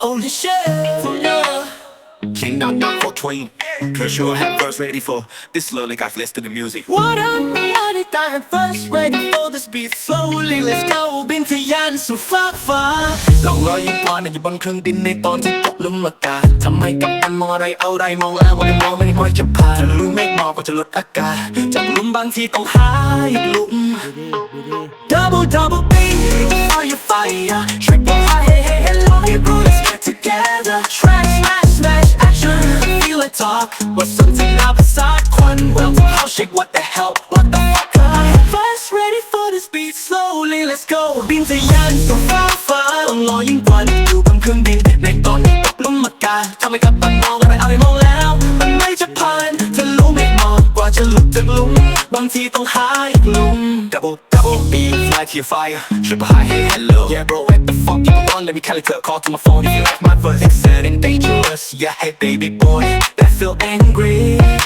Holy shit, yeah. King Knock Knock for Twin. Cause sure have verse ready for this slowly got list to the music. What up, reality time first ready for this beat slowly let's go บินทะยานสู่ฟ้าฟ้าลองลอยยิ่งกว่าในอยู่บนเครื่องดินในตอนที่ตกหลุมอากาศทำไมกับตันมองอะไรเอาอะไรมองแล้ววันนี้มองไม่ได้มองจะผ่านทะลุเมฆหมอกก็จะลดอากาศจากหลุมบางทีต้องหาอีกหลุม Double double B are you fire Triple Well how shake what the hell what the fuck First ready for this beat slowly let's go บินทะยานสู่ฟ้าฟ้าลองลอยยิ่งกว่าอยู่บนเครื่องบินในตอนนี้ตกหลุมอากาศทำให้กับตันมองอะไรอะไรมองแล้ว มันไม่จะผ่านทะลุเมฆหมอกกว่าจะหลุดจากหลุม บางทีต้องหาอีกหลุม Double, double B, fly to your fire. Triple high, hey, hello. Yeah, bro, what the fuck you on? Let me calculate, call to my phone if you like my verse. Excellent and dangerous. Yeah, hey, baby boy. that feel angry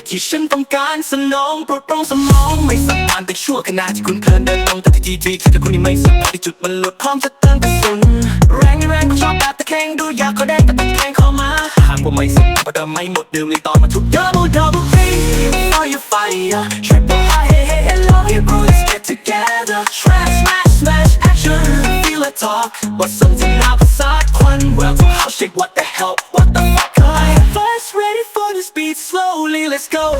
ที่ฉันต้องการสนองโปรดปร่งสมองไม่สักผ่านแต่ชั่วขณะที่คุณเพลินเดินตรงแต่ที่ทีทีแต่คุณยังไม่สักพอที่จุดมันลุดพร้อมจะเติมกระสุนแรงแรงก็ชอบแบบตะแคงดูอยากเขาได้แต่ตะแคงเข้ามาหากว่าไม่สุดประเดิมไม่หมดดื่มในตอนมาทุก Double double B are you fire Triple high hey hey hello you bro let's get together Trash smash smash action feel it talk ว่าสนใจหน้าภาษาควัน Well how shake what the hell go.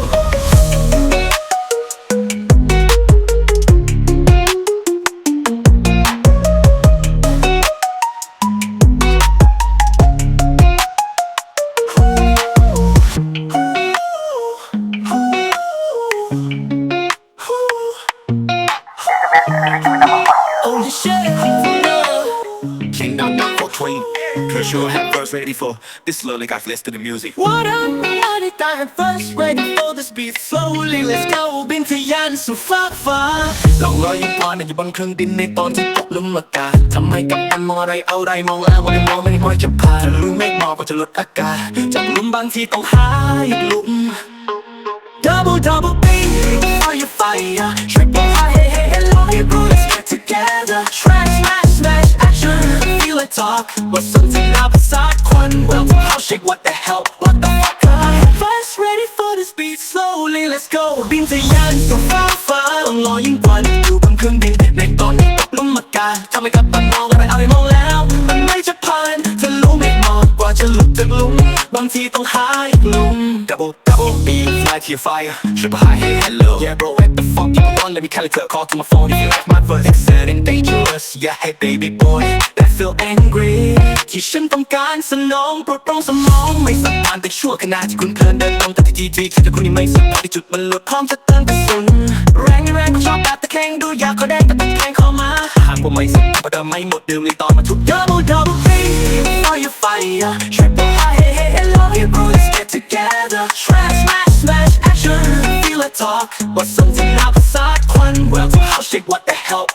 Holy shit! can't not for queen. Cause you have verse ready for this lily got flips to the music. What up? Reality time first ready for this beat slowly let's go บินทะยานสู่ฟ้าฟ้าลองลอยยิ่งกว่าในอยู่บนเครื่องดินในตอนที่ตกลุมอากาศทำไมกับตันมองอะไรเอาไรมองแล้ววันมองไม่ได้มองจะผ่านทะลุเมฆหมอกก็จะลดอากาศจากลุมบางทีต้องหาอีกลุม Double double B are you fire Triple high hey hey hello you bro let's get together Trash smash smash action feel it talk ว่าสนใจหน้าภาษาควัน Well how shake what the hell ready for this beat slowly let's go บินทะยานสู่ฟ้าฟ้าลองลอยยิ่งกว่าอยู่บนเครื่องบินในตอนตกลุ่มอากาศทำให้กับตันมองอะไรอะไรมองแล้ว มันไม่จะผ่านทะลุเมฆหมอกกว่าจะหลุดจากลุมบางทีต้องหาอีกลุม Double, double B, fly to your fire. Triple high, hey, hello. Yeah, bro, what the fuck you on? Let me calculate, call to my phone if you like my verse. Exciting dangerous. Yeah, hey, baby boy. Feel angry ที่ฉันต้องการสนองโปรดโปร่งสมองไม่สักผ่านแต่ชั่วขณะที่คุณเพลินเดินตรงแต่ที่ทีทีแต่คุณยังไม่สักพอที่จุดมันหลุดพร้อมจะเติมกระสุนแรงแรงก็ชอบแบบตะแคงดูอยากเขาได้แต่ตะแคงเข้ามาหากว่าไม่สุดประเดิมไม่หมดดื่มในตอนมาทุก Double double B are you fire Triple high hey hey hello you bro let's get together Trash smash smash action feel it talk ว่าสนใจหน้าภาษาควัน Well how shake what the hell